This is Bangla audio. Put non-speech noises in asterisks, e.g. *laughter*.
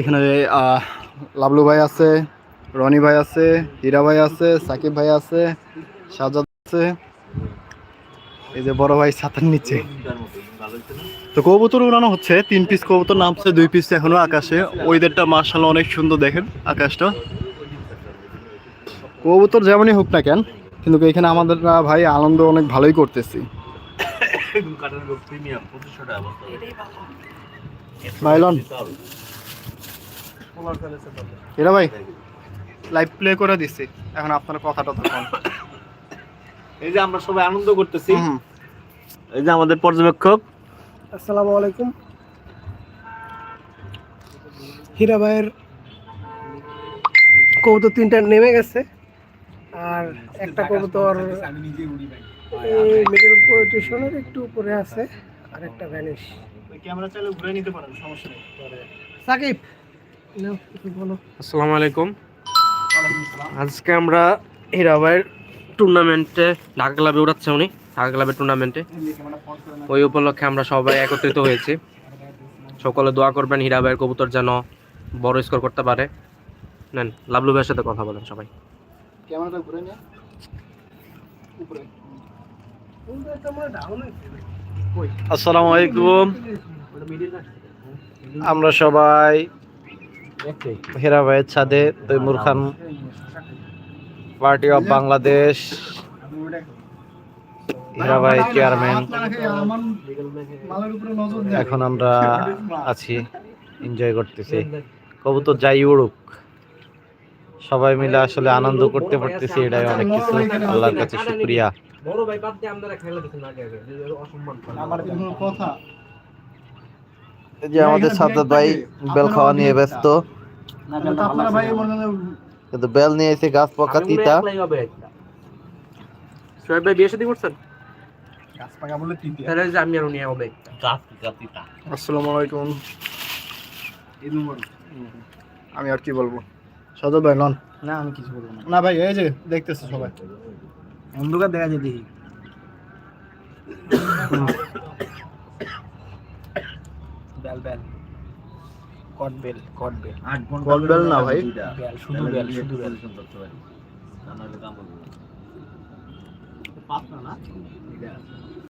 এখানে লাবলু ভাই আছে রনি ভাই আছে হীরা ভাই আছে সাকিব ভাই আছে সাজাদ আছে। এই যে বড় ভাই ছাতার নিচে। তো কবুতর উড়ানো হচ্ছে তিন পিস কবুতর নামছে দুই পিস এখনও আকাশে। ওইদেরটা মার্শাল অনেক সুন্দর দেখেন আকাশটা। কবুতর যেমনই হোক না কেন কিন্তু এখানে আমাদের ভাই আনন্দ অনেক ভালোই করতেছি। ভাইলন এরা। ভাই লাইভ প্লে করে দিছি। এখন আপনার কথাটা তো এই যে আমরা সবাই আনন্দ করতেছি। এই যে আমাদের পর্যবেক্ষক। আসসালামু আলাইকুম। হীরা ভাইয়ের কবুতর তিনটা নেমে গেছে। আর একটা কবুতর মিডল পজিশনের একটু উপরে আছে আর একটা ভ্যানিশ ক্যামেরা চাইলে ঘুরে নিতে পারেন সমস্যা নেই। সাকিব আসসালামু আলাইকুম। আজকে আমরা হীরাবাইয়ের টুর্নামেন্টে ঢাকা ক্লাবে উড়াচ্ছে উনি ঢাকা ক্লাবের টুর্নামেন্টে ওই উপলক্ষে আমরা সবাই একত্রিত হয়েছি। সকলে দোয়া করবেন হীরাবাইয়ের কবুতর যেন বড় স্কোর করতে পারে। নেন লাভলু ভাইয়ের সাথে কথা বলেন সবাই। ক্যামেরাটা ঘুরে নিয়ে। উপরে। আসসালামু আলাইকুম। আমরা সবাই হেরা ভাইয়ের ছাদে তৈমুর খান, পার্টি অফ বাংলাদেশ, হেরা ভাই চেয়ারম্যান। এখন আমরা আছি এনজয় করতেছি। কবুতর যাই উড়ুক। সবাই মিলে আসলে আনন্দ করতে পারতেছি, এটাই অনেক কিছু। আল্লাহর কাছে শুক্রিয়া। যে আমাদের সাদ্দাত ভাই বেল খাওয়া নিয়ে ব্যস্ত। আপনারা ভাই মনে কিন্তু বেল নিয়ে এসে গাছ পকা তিতা। সোহেব ভাই বিয়ে শাদী করছেন? গাছ পাকা বলে তিনটে তাহলে যে আমি আর উনি হবে। আসসালামু আলাইকুম। আমি আর কি বলব? সদর ভাই নন? না আমি কিছু বলব না। না ভাই এই যে দেখতেছে সবাই। অন্ধকার দেখা যায় দেখি *laughs* bell bell cut bell cut bell. Cut bell না ভাই। বেল শুধু বেল শুধু বেল।